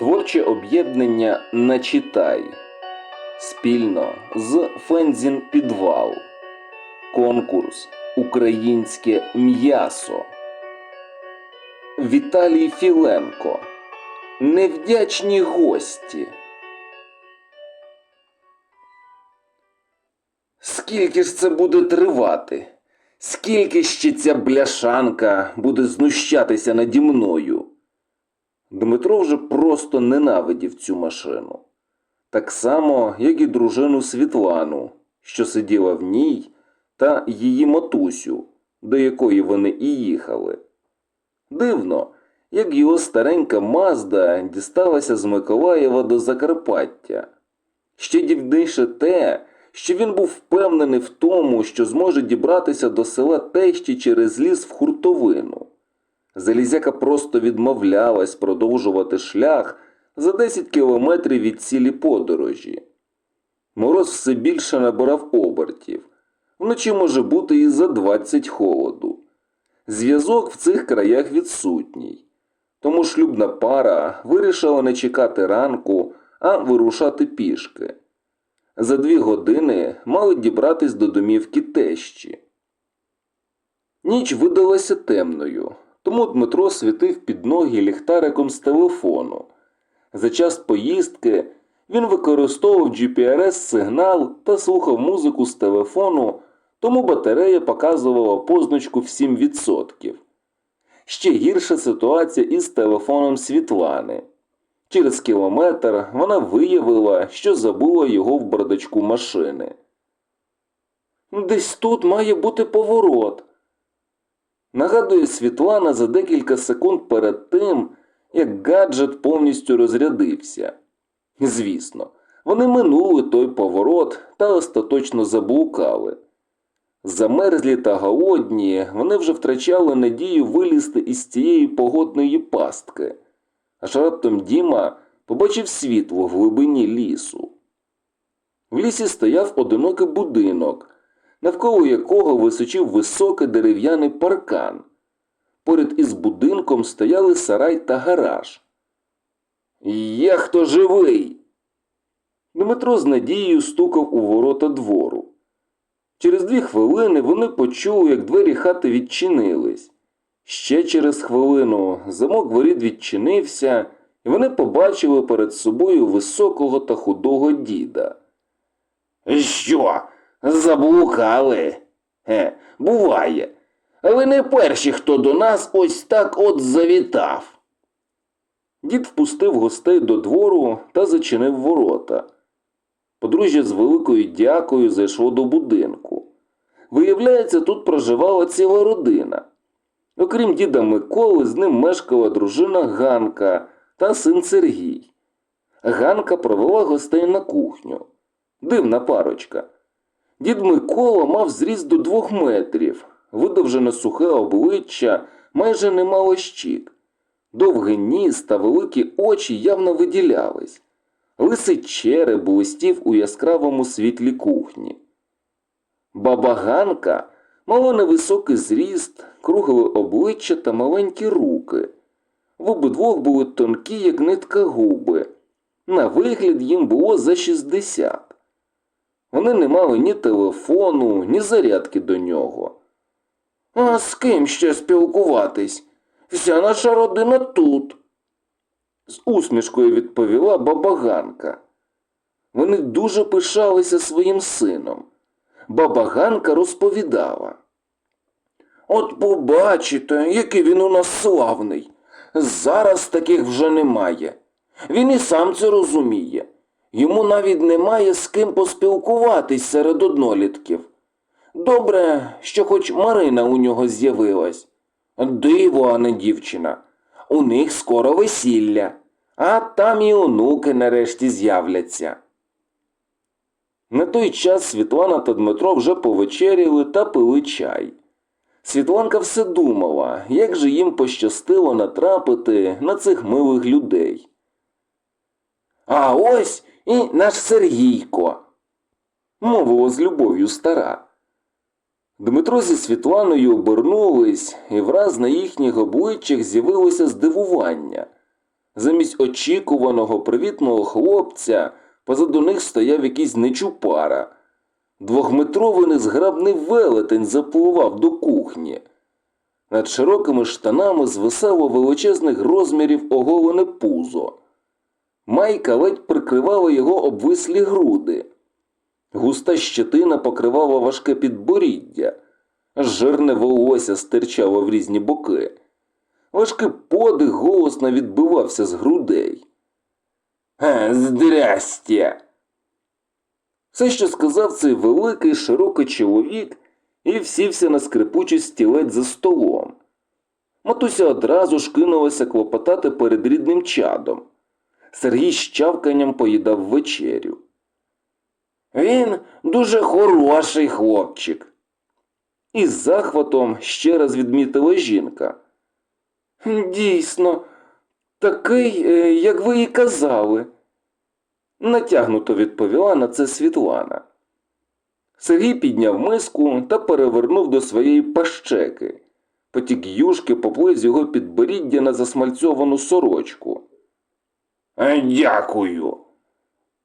Творче об'єднання Начитай спільно з Фензін Підвал. Конкурс Українське м'ясо. Віталій Філенко. Невдячні гості. Скільки ж це буде тривати? Скільки ще ця бляшанка буде знущатися наді мною? Дмитро вже просто ненавидів цю машину. Так само, як і дружину Світлану, що сиділа в ній, та її матусю, до якої вони і їхали. Дивно, як його старенька Мазда дісталася з Миколаєва до Закарпаття. Ще дивніше те, що він був впевнений в тому, що зможе дібратися до села Тещі через ліс в хуртовину. Залізяка просто відмовлялась продовжувати шлях за 10 кілометрів від цілі подорожі. Мороз все більше набирав обертів. Вночі може бути і за 20 холоду. Зв'язок в цих краях відсутній. Тому шлюбна пара вирішила не чекати ранку, а вирушати пішки. За дві години мали дібратись до домівки тещі. Ніч видалася темною, тому Дмитро світив під ноги ліхтариком з телефону. За час поїздки він використовував GPRS-сигнал та слухав музику з телефону, тому батарея показувала позначку в 7%. Ще гірша ситуація із телефоном Світлани. Через кілометр вона виявила, що забула його в бардачку машини. Десь тут має бути поворот. Нагадує Світлана за декілька секунд перед тим, як гаджет повністю розрядився. Звісно, вони минули той поворот та остаточно заблукали. Замерзлі та голодні, вони вже втрачали надію вилізти із цієї погодної пастки. Аж раптом Діма побачив світло в глибині лісу. В лісі стояв одинокий будинок, навколо якого височив високий дерев'яний паркан. Поряд із будинком стояли сарай та гараж. Є хто живий. Дмитро з надією стукав у ворота двору. Через дві хвилини вони почули, як двері хати відчинились. Ще через хвилину замок воріт відчинився, і вони побачили перед собою високого та худого діда. Що? Заблукали? Е, буває. Але не перші, хто до нас ось так от завітав. Дід впустив гостей до двору та зачинив ворота. Подружжя з великою дякою зайшло до будинку. Виявляється, тут проживала ціла родина. Окрім діда Миколи, з ним мешкала дружина Ганка та син Сергій. Ганка провела гостей на кухню. Дивна парочка. Дід Микола мав зріст до двох метрів, видовжене сухе обличчя, майже не мало щік. Довгий ніс та великі очі явно виділялись. Лисий череп блистів у яскравому світлі кухні. Баба Ганка мала невисокий зріст, кругле обличчя та маленькі руки. В обидвох були тонкі, як нитка губи. На вигляд їм було за 60. Вони не мали ні телефону, ні зарядки до нього. А з ким ще спілкуватись? Вся наша родина тут. З усмішкою відповіла баба Ганка. Вони дуже пишалися своїм сином. Баба Ганка розповідала. От побачите, який він у нас славний. Зараз таких вже немає. Він і сам це розуміє. Йому навіть немає з ким поспілкуватись серед однолітків. Добре, що хоч Марина у нього з'явилась. Диво, а не дівчина. У них скоро весілля, а там і онуки нарешті з'являться. На той час Світлана та Дмитро вже повечеряли та пили чай. Світланка все думала, як же їм пощастило натрапити на цих милих людей. А ось і наш Сергійко, мовила з любов'ю стара. Дмитро зі Світланою обернулись, і враз на їхніх обличчях з'явилося здивування. Замість очікуваного привітного хлопця позаду них стояв якийсь нечупара. Двохметровий незграбний велетень запливав до кухні. Над широкими штанами звисало величезних розмірів оголене пузо. Майка ледь прикривала його обвислі груди. Густа щетина покривала важке підборіддя, жирне волосся стирчало в різні боки. Важкий подих голосно відбивався з грудей. «Га, Здрастя! Все, що сказав цей великий широкий чоловік, і всівся на скрипучий стілець за столом. Матуся одразу ж кинулася клопотати перед рідним чадом. Сергій з чавканням поїдав вечерю. Він дуже хороший хлопчик. Із захватом ще раз відмітила жінка. Дійсно, такий, е, як ви і казали. Натягнуто відповіла на це Світлана. Сергій підняв миску та перевернув до своєї пащеки. Потік юшки поплив з його підборіддя на засмальцьовану сорочку. «Е, Дякую.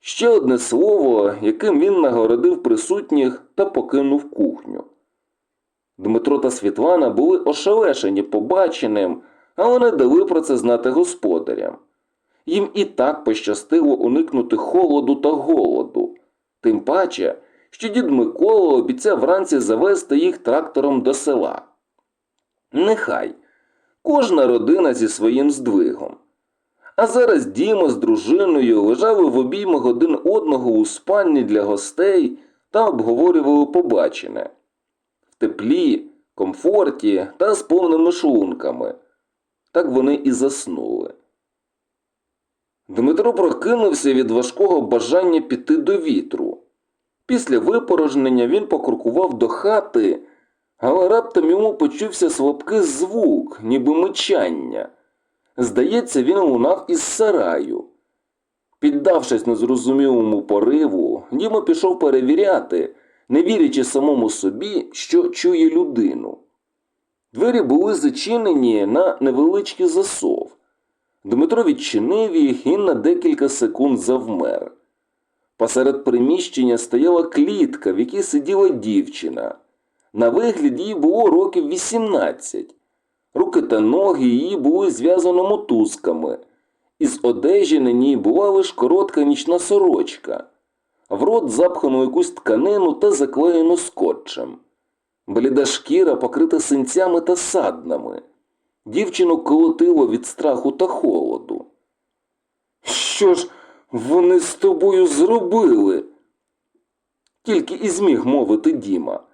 Ще одне слово, яким він нагородив присутніх та покинув кухню. Дмитро та Світлана були ошелешені побаченим, але не дали про це знати господарям. Їм і так пощастило уникнути холоду та голоду, тим паче, що дід Микола обіцяв вранці завести їх трактором до села. Нехай кожна родина зі своїм здвигом. А зараз Діма з дружиною лежали в обіймах один одного у спальні для гостей та обговорювали побачене в теплі, комфорті та з повними шлунками. Так вони і заснули. Дмитро прокинувся від важкого бажання піти до вітру. Після випорожнення він покрукував до хати, але раптом йому почувся слабкий звук, ніби мичання. Здається, він лунав із сараю. Піддавшись незрозумілому пориву, Діма пішов перевіряти, не вірячи самому собі, що чує людину. Двері були зачинені на невеличкий засов. Дмитро відчинив їх і на декілька секунд завмер. Посеред приміщення стояла клітка, в якій сиділа дівчина. На вигляд їй було років 18. Руки та ноги її були зв'язані мотузками. Із одежі на ній була лише коротка нічна сорочка. В рот запхано якусь тканину та заклеєно скотчем. Бліда шкіра покрита синцями та саднами. Дівчину колотило від страху та холоду. Що ж вони з тобою зробили? Тільки і зміг мовити Діма.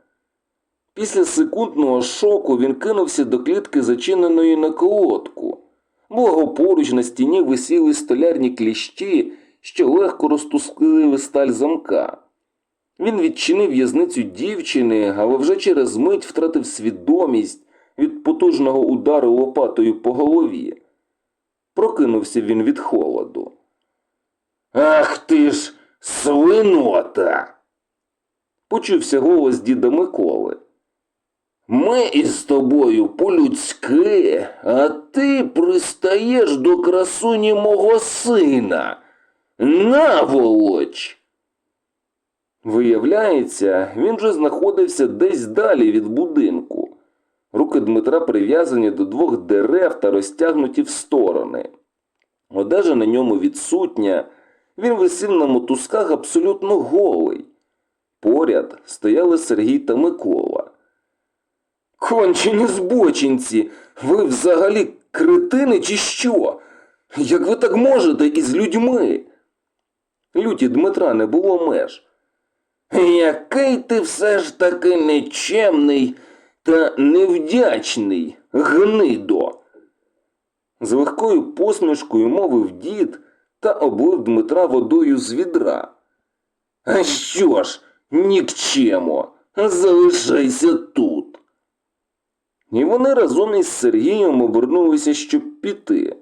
Після секундного шоку він кинувся до клітки, зачиненої на колодку. Благо поруч на стіні висіли столярні кліщі, що легко розтускили сталь замка. Він відчинив в'язницю дівчини, але вже через мить втратив свідомість від потужного удару лопатою по голові. Прокинувся він від холоду. Ах ти ж, свинота! Почувся голос діда Миколи. Ми із тобою по-людськи, а ти пристаєш до красуні мого сина. Наволоч! Виявляється, він же знаходився десь далі від будинку. Руки Дмитра прив'язані до двох дерев та розтягнуті в сторони. Одежа на ньому відсутня, він висів на мотузках абсолютно голий. Поряд стояли Сергій та Микола. Кончені збочинці, ви взагалі кретини чи що? Як ви так можете із людьми? Люті Дмитра не було меж. Який ти все ж таки нечемний та невдячний, гнидо. З легкою посмішкою мовив дід та облив Дмитра водою з відра. А що ж, нікчемо, залишайся тут. І вони разом із Сергієм обернулися, щоб піти.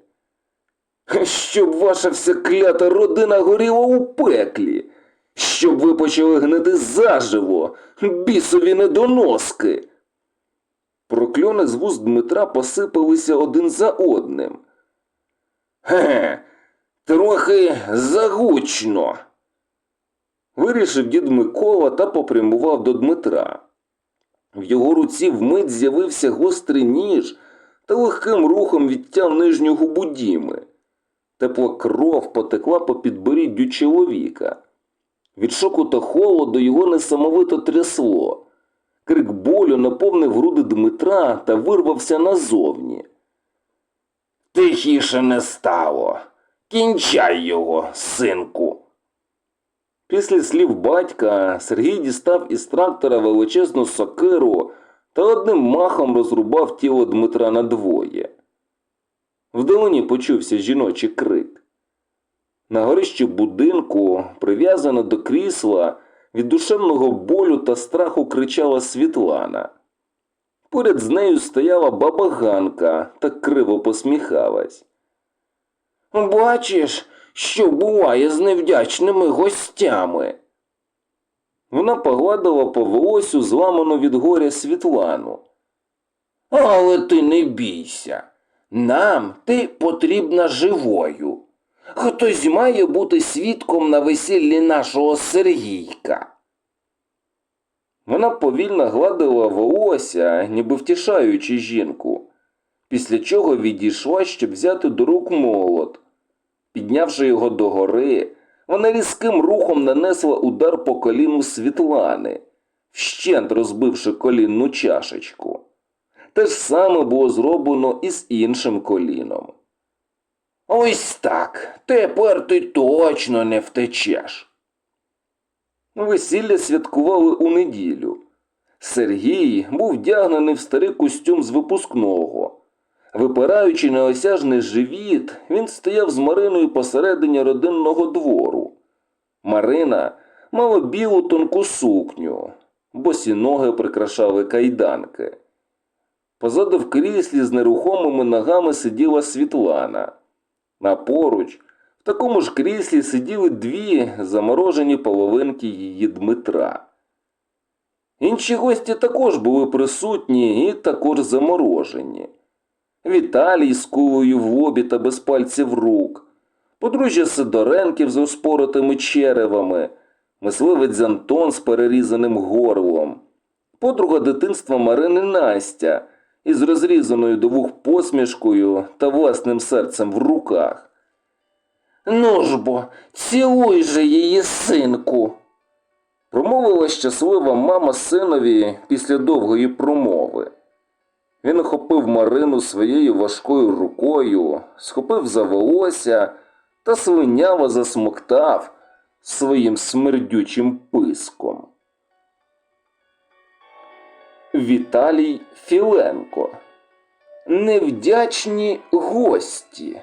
Щоб ваша вся клята родина горіла у пеклі, щоб ви почали гнити заживо, бісові недоноски. Прокльони з вуст Дмитра посипалися один за одним. Ге, трохи загучно. Вирішив дід Микола та попрямував до Дмитра. В його руці вмить з'явився гострий ніж та легким рухом відтяв нижню губу Діми. Тепла кров потекла по підборіддю чоловіка. Від шоку та холоду його несамовито трясло. Крик болю наповнив груди Дмитра та вирвався назовні. Тихіше не стало. Кінчай його, синку. Після слів батька Сергій дістав із трактора величезну сокиру та одним махом розрубав тіло Дмитра надвоє. Вдалині почувся жіночий крик. На горищі будинку, прив'язана до крісла, від душевного болю та страху кричала Світлана. Поряд з нею стояла баба Ганка та криво посміхалась. Бачиш, що буває з невдячними гостями. Вона погладила по волосю зламану від горя Світлану. Але ти не бійся. Нам ти потрібна живою. Хтось має бути свідком на весіллі нашого Сергійка. Вона повільно гладила волосся, ніби втішаючи жінку, після чого відійшла, щоб взяти до рук молот. Піднявши його догори, вона різким рухом нанесла удар по коліну Світлани, вщент розбивши колінну чашечку. Те ж саме було зроблено і з іншим коліном. Ось так, тепер ти точно не втечеш. Весілля святкували у неділю. Сергій був вдягнений в старий костюм з випускного. Випираючи неосяжний живіт, він стояв з Мариною посередині родинного двору. Марина мала білу тонку сукню, босі ноги прикрашали кайданки. Позаду в кріслі з нерухомими ногами сиділа Світлана. А поруч, в такому ж кріслі сиділи дві заморожені половинки її Дмитра. Інші гості також були присутні і також заморожені. Віталій з кулею в лобі та без пальців рук, подружжя Сидоренків з розпоротими черевами, мисливець Антон з перерізаним горлом, подруга дитинства Марини Настя із розрізаною до вух посмішкою та власним серцем в руках. Ну ж бо, цілуй же її, синку. Промовила щаслива мама синові після довгої промови. Він охопив Марину своєю важкою рукою, схопив за волосся та свиняво засмоктав своїм смердючим писком. Віталій Філенко. Невдячні гості.